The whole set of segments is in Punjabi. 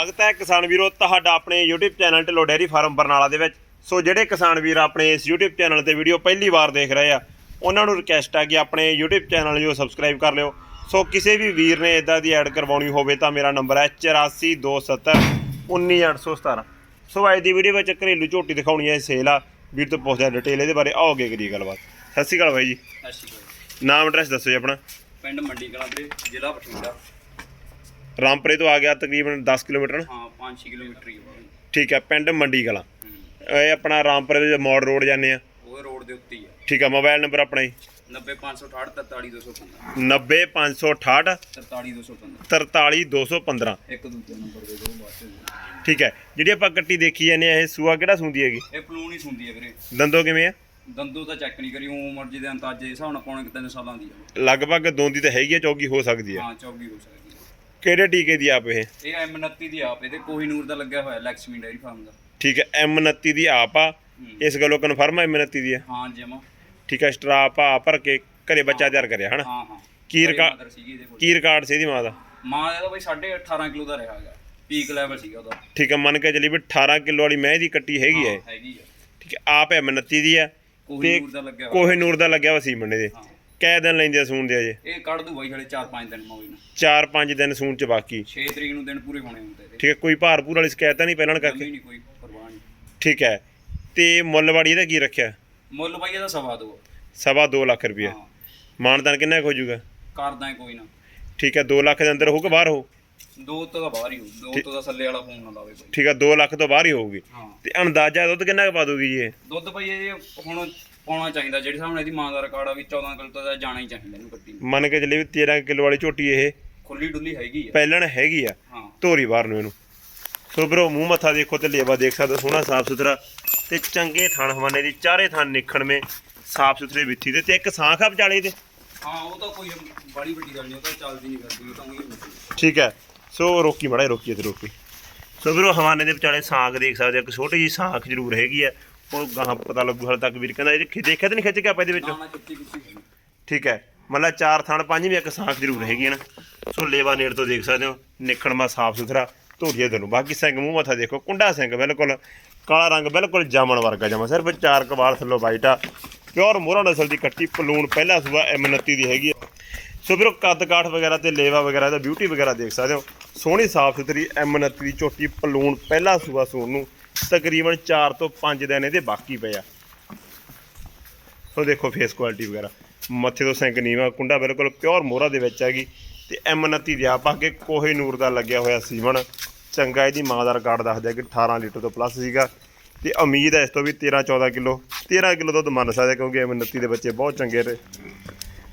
ਸਵਾਗਤ ਹੈ ਕਿਸਾਨ ਵੀਰੋ ਤੁਹਾਡਾ ਆਪਣੇ YouTube channel Dhillon dairy farm Barnala ਦੇ ਵਿੱਚ। ਸੋ ਜਿਹੜੇ ਕਿਸਾਨ ਵੀਰ ਆਪਣੇ ਇਸ YouTube ਚੈਨਲ ਤੇ ਵੀਡੀਓ ਪਹਿਲੀ ਵਾਰ ਦੇਖ ਰਹੇ ਆ ਉਹਨਾਂ ਨੂੰ ਰਿਕਵੈਸਟ ਹੈ ਕਿ ਆਪਣੇ YouTube ਚੈਨਲ ਨੂੰ ਸਬਸਕ੍ਰਾਈਬ ਕਰ ਲਿਓ। ਸੋ ਕਿਸੇ ਵੀ ਵੀਰ ਨੇ ਇਦਾਂ ਦੀ ਐਡ ਕਰਵਾਉਣੀ ਹੋਵੇ ਤਾਂ ਮੇਰਾ ਨੰਬਰ ਹੈ 8427 19817 ਸੋ ਅੱਜ ਦੀ ਵੀਡੀਓ ਵਿੱਚ ਘਰੇਲੂ ਝੋਟੀ ਦਿਖਾਉਣੀ ਹੈ ਸੇਲ ਆ। ਵੀਰ ਤੋਂ ਪੁੱਛਦੇ ਡਿਟੇਲ ਇਹਦੇ ਬਾਰੇ। ਆਓਗੇ ਕਰੀ ਗੱਲਬਾਤ। ਸਤਿ ਸ਼੍ਰੀ ਅਕਾਲ ਬਾਈ ਜੀ। ਸਤਿ ਸ਼੍ਰੀ ਅਕਾਲ। ਨਾਮ ਐਡਰੈਸ ਦੱਸੋ ਜੀ ਆਪਣਾ। ਪਿੰਡ ਮੰਡੀ ਕਲਾਂ ਦੇ ਜ਼ਿਲ੍ਹਾ ਬਠਿੰਡਾ। ਰਾਮਪੁਰੇ ਤੋਂ ਆ ਗਿਆ ਤਕਰੀਬਨ 10 ਕਿਲੋਮੀਟਰ ਹਾਂ 5-6 ਕਿਲੋਮੀਟਰ ਹੀ ਹੋਊਗਾ ਠੀਕ ਹੈ ਪਿੰਡ ਮੰਡੀ ਕਲਾਂ। ਇਹ ਆਪਣਾ ਰਾਮਪੁਰੇ ਦੇ ਮੋੜ ਰੋਡ ਜਾਂਦੇ ਆ? ਉਹ ਰੋਡ ਦੇ ਉੱਤੇ ਹੀ ਆ। ਠੀਕ ਹੈ ਮੋਬਾਈਲ ਨੰਬਰ ਆਪਣਾ ਜੀ। 90568 43215 90568 43215 43215 ਇੱਕ ਦੂਜੇ ਨੰਬਰ ਦੇ ਦੋ ਬਾਅਦ ਠੀਕ ਹੈ ਜਿਹੜੀ ਆਪਾਂ ਕੱਟੀ ਦੇਖੀ ਜਾਂਦੇ ਆ ਇਹ ਸੂਆ ਕਿਹੜਾ ਸੁੰਦੀ ਹੈਗੀ? ਇਹ ਪਲੂਣ ਹੀ ਸੁੰਦੀ ਹੈ ਵੀਰੇ। ਦੰਦੋ ਕਿਵੇਂ ਆ? ਦੰਦੋ ਤਾਂ ਚੈੱਕ ਨਹੀਂ ਕਰੀ ਉਹ ਮਰਜ਼ੀ ਦੇ ਅੰਦਾਜ਼ੇ ਦੇ ਹਿਸਾਬ ਨਾਲ ਪੌਣੇ ਕੁ ਤਿੰਨ ਸਾਲਾਂ ਦੀ ਆ। ਲਗਭਗ ਦੋਂਦੀ ਤਾਂ ਹੈਗੀ ਆ ਚੌਗੀ ਹੋ ਸਕਦੀ ਹੈ ਹਾਂ ਚੌਗੀ ਹੋ ਸਕਦੀ ਹੈ ਕਿਹੜੇ ਟੀਕੇ ਦੀ ਆਪ ਇਹ? ਇਹ M29 ਦੀ ਆਪ ਇਹਦੇ ਕੋਹੀਨੂਰ ਦਾ ਲੱਗਿਆ ਹੋਇਆ ਲక్ష్ਮੀ ਡੇਅਰੀ ਫਾਰਮ ਦਾ। ਠੀਕ ਹੈ M29 ਦੀ ਆਪ ਆ। ਇਸ ਗੱਲੋਂ ਕਨਫਰਮ ਹੈ M29 ਦੀ ਆ? ਹਾਂ ਜਮਾ। ਠੀਕ ਹੈ ਸਟਰਾਪ ਆ ਭਰ ਕੇ ਘਰੇ ਬੱਚਾ ਤਿਆਰ ਕਰਿਆ ਹਨਾ? ਹਾਂ ਹਾਂ। ਕੀ ਰਿਕਾਰਡ ਸੀ ਇਹਦੀ ਮਾਂ ਦਾ? ਮਾਂ ਦਾ ਬਈ 18.5 ਕਿਲੋ ਦਾ ਰਿਹਾ ਹੈਗਾ। ਪੀਕ ਲੈਵਲ ਸੀਗਾ ਉਹਦਾ। ਠੀਕ ਹੈ ਮੰਨ ਕੇ ਚੱਲੀ ਵੀ 18 ਕਿਲੋ ਵਾਲੀ ਮੈਂ ਦੀ ਕੱਟੀ ਹੈਗੀ ਹੈ ਹਾਂ, ਹੈਗੀ ਆ। ਠੀਕ ਹੈ ਆਪ M29 ਦੀ ਆ ਕੋਹੀਨੂਰ ਦਾ ਲੱਗਿਆ ਕੋਹਿਨੂਰ ਦਾ ਲੱਗਿਆ ਦੇ ਹਾਂ। ਕੈ ਦਿਨ ਲੈਂਦੇ ਆ ਸੂਣ ਦੇ ਅਜੇ ਇਹ ਕੱਢ ਦੂ ਬਾਈ ਹਲੇ 4-5 ਦਿਨ ਮੌਜ ਨਾਲ 4-5 ਦਿਨ ਸੂਣ ਚ ਬਾਕੀ। 6 ਤਰੀਕ ਨੂੰ ਦਿਨ ਪੂਰੇ ਹੋਣੇ ਹੁੰਦੇ ਇਹਦੇ ਠੀਕ ਹੈ ਕੋਈ ਭਾਰਪੂਰ ਵਾਲੀ ਸ਼ਿਕਾਇਤ ਤਾਂ ਨਹੀਂ ਪਹਿਲਾਂ ਕਰਕੇ? ਨਹੀਂ ਕੋਈ ਪਰਵਾਹ ਨਹੀਂ। ਠੀਕ ਹੈ ਤੇ ਮੁੱਲਵਾੜੀ ਇਹਦਾ ਕੀ ਰੱਖਿਆ? ਮੁੱਲ ਬਾਈ ਇਹਦਾ ਸਵਾ ਦੋ। ਸਵਾ 2 ਲੱਖ ਹਾਂ। ਮਾਨਦਾਨ ਕਿੰਨਾ ਕੁ ਹੋ ਜਾਊਗਾ? ਕਰਦਾ ਹੈ ਕੋਈ ਨਾ। ਠੀਕ ਹੈ 2 ਲੱਖ ਦੇ ਅੰਦਰ ਹੋਊ ਕਿ ਬਾਹਰ ਹੋ ਦੋ ਤੋਂ ਤਾਂ ਬਾਹਰ ਹੀ ਹੋ ਦੋ ਤੋਂ ਤਾਂ ਥੱਲੇ ਵਾਲਾ ਫੋਨ ਨਾ ਲਾਵੇ ਠੀਕ ਹੈ 2 ਲੱਖ ਤੋਂ ਬਾਹਰ ਹੀ ਹੋਊਗੀ। ਹਾਂ। ਤੇ ਅੰਦਾਜ਼ਾ ਦੁੱਧ ਕਿੰਨਾ ਕੁ ਪਾ ਦੂਗੀ ਜੀ ਇਹ? ਦੁੱਧ ਬਾਈ ਇਹ ਹੁਣ ਪਾਉਣਾ ਚਾਹੀਦਾ ਜਿਹੜੇ ਹਿਸਾਬ ਨਾਲ ਇਹਦੀ ਮਾਂ ਦਾ ਰਿਕਾਰਡ ਆ ਵੀ 14 ਕਿਲੋ ਤਾਂ ਜਾਣਾ ਹੀ ਚਾਹੀਦਾ ਇਹਨੂੰ ਨੂੰ। ਮੰਨ ਕੇ ਚੱਲੇ ਵੀ 13 ਕਿਲੋ ਵਾਲੀ ਝੋਟੀ ਇਹ ਖੁੱਲੀ ਡੁੱਲੀ ਹੈਗੀ ਆ। ਪਹਿਲਣ ਹੈਗੀ ਆ ਹਾਂ। ਧੋਰੀ ਬਾਹਰ ਨੂੰ ਇਹਨੂੰ। ਸੋ ਬਰੋ ਮੂੰਹ ਮੱਥਾ ਦੇਖੋ ਤੇ ਲੇਵਾ ਦੇਖ ਸਕਦੇ ਸੋਹਣਾ ਸਾਫ਼ ਸੁਥਰਾ ਤੇ ਚੰਗੇ ਥਣ ਹਵਾਨੇ ਦੀ ਚਾਰੇ ਥਣ ਨਿਖਣਵੇਂ ਸਾਫ਼ ਸੁਥਰੇ ਵਿੱਥੀ ਦੇ ਤੇ ਇੱਕ ਸਾਂਖ ਆ ਵਿਚਾਲੇ ਦੇ ਹਾਂ ਉਹ ਤਾਂ ਕੋਈ ਬੜੀ ਵੱਡੀ ਗੱਲ ਨਹੀਂ ਉਹ ਤਾਂ ਚੱਲਦੀ ਨਹੀਂ ਕਰਦੀ ਉਹ ਤਾਂ ਉਹੀ ਠੀਕ ਹੈ ਸੋ ਰੋਕੀ ਮੜਾ ਰੋਕੀ ਤੇ ਰੋਕੀ। ਸੋ ਵੀਰੋ ਹਵਾਨੇ ਦੇ ਵਿਚਾਲੇ ਸਾਂਖ ਦੇਖ ਸਕਦੇ ਹੋ ਇੱਕ ਛੋਟੀ ਜੀ ਸਾਂਖ ਜ਼ਰੂਰ ਹੈਗੀ ਆ। ਉਹ ਗਾਹਾਂ ਪਤਾ ਲੱਗੂ ਹਾਲੇ ਤੱਕ ਵੀਰ ਕਹਿੰਦਾ ਇਹ ਦੇਖਿਆ ਤਾਂ ਨਹੀਂ ਖਿੱਚ ਕੇ ਆਪਾਂ ਇਹਦੇ ਵਿੱਚੋਂ? ਨਾ ਨਾ ਕਿੱਤੀ ਕਿੱਤੀ ਠੀਕ ਹੈ ਮਤਲਬ ਚਾਰ ਥਣ ਪੰਜ ਵੀ ਇੱਕ ਸਾਂਖ ਜ਼ਰੂਰ ਹੈਗੀ ਹੈ ਨਾ। ਸੋ ਲੇਵਾ ਨੇੜ ਤੋਂ ਦੇਖ ਸਕਦੇ ਹੋ ਨਿਖਣਮਾ ਸਾਫ਼ ਸੁਥਰਾ ਧੋਰੀਏ ਦੇ ਨੂੰ। ਬਾਕੀ ਸਿੰਘ ਮੂੰਹ ਮੱਥਾ ਦੇਖੋ ਕੁੰਡਾ ਸਿੰਘ ਬਿਲਕੁਲ ਕਾਲਾ ਰੰਗ ਬਿਲਕੁਲ ਜਾਮਣ ਵਰਗਾ ਜਮਾ। ਸਿਰਫ ਚਾਰ ਕਬਾਰ ਥੱਲੋਂ ਵਾਈਟ ਆ। ਪਿਓਰ ਮੋਹਰਾ ਨਸਲ ਦੀ ਕੱਟੀ ਪਲੂਣ ਪਹਿਲਾ ਸੂਆ M29 ਦੀ ਹੈਗੀ ਆ। ਸੋ ਵੀਰੋ ਕੱਦ ਕਾਠ ਵਗੈਰਾ ਤੇ ਲੇਵਾ ਵਗੈਰਾ ਦਾ ਬਿਊਟੀ ਵਗੈਰਾ ਦੇਖ ਸਕਦੇ ਹੋ। ਸੋਹਣੀ ਸਾਫ਼ ਸੁਥਰੀ M29 ਦੀ ਝੋਟੀ ਪਲੂਣ ਪਹਿਲਾ ਸੂਆ ਸੂਣ ਨੂੰ ਤਕਰੀਬਨ 4 ਤੋਂ 5 ਦਿਨ ਇਹਦੇ ਬਾਕੀ ਪਏ ਆ। ਸੋ ਦੇਖੋ ਫੇਸ ਕੁਆਲਿਟੀ ਵਗੈਰਾ। ਮੱਥੇ ਤੋਂ ਸਿੰਕ ਨੀਵਾ, ਕੁੰਡਾ ਬਿਲਕੁਲ ਪਿਓਰ ਮੋਹਰਾ ਦੇ ਵਿੱਚ ਹੈਗੀ। ਤੇ M29 ਦੀ ਆਪ ਕੇ ਕੋਹੇ ਨੂਰ ਦਾ ਲੱਗਿਆ ਹੋਇਆ ਸੀਮਨ ਚੰਗਾ ਇਹਦੀ ਮਾਂ ਦਾ ਰਿਕਾਰਡ ਦੱਸਦਾ ਕਿ 18 ਲੀਟਰ ਤੋਂ ਪਲੱਸ ਸੀਗਾ। ਤੇ ਉਮੀਦ ਹੈ ਇਸ ਤੋਂ ਵੀ 13 14 ਕਿਲੋ 13 ਕਿਲੋ ਦੁੱਧ ਮੰਨ ਸਕਦੇ ਕਿਉਂਕਿ M29 ਦੇ ਬੱਚੇ ਬਹੁਤ ਚੰਗੇ ਤੇ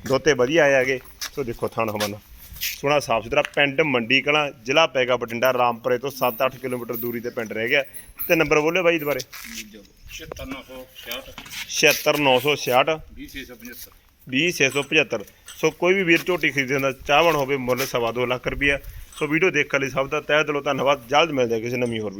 ਦੋਤੇ ਵਧੀਆ ਆਏ ਹੈਗੇ। ਸੋ ਦੇਖੋ ਥਣ ਹਮਨ ਸੋਹਣਾ ਸਾਫ਼ ਸੁਥਰਾ ਪਿੰਡ ਮੰਡੀ ਕਲਾਂ, ਜ਼ਿਲ੍ਹਾ ਪੈਗਾ ਬਠਿੰਡਾ, ਰਾਮਪੁਰੇ ਤੋਂ 7-8 ਕਿਲੋਮੀਟਰ ਦੂਰੀ ਤੇ ਪਿੰਡ ਰਹਿ ਗਿਆ। ਤੇ ਨੰਬਰ ਬੋਲਿਓ ਬਾਈ ਦੁਬਾਰੇ। 76966 20675 ਸੋ ਕੋਈ ਵੀ ਵੀਰ ਝੋਟੀ ਖਰੀਦਣ ਦਾ ਚਾਹਵਣ ਹੋਵੇ ਮੁੱਲ ਸਵਾ ਦੋ ਲੱਖ ਰੁਪਇਆ ਸੋ ਵੀਡੀਓ ਦੇਖਣ ਲਈ ਸਭ ਦਾ ਤਹਿ ਦਿਲੋਂ ਧੰਨਵਾਦ। ਜਲਦ ਮਿਲਦੇ ਹਾਂ ਕਿਸੇ ਨਵੀਂ ਹੋਰ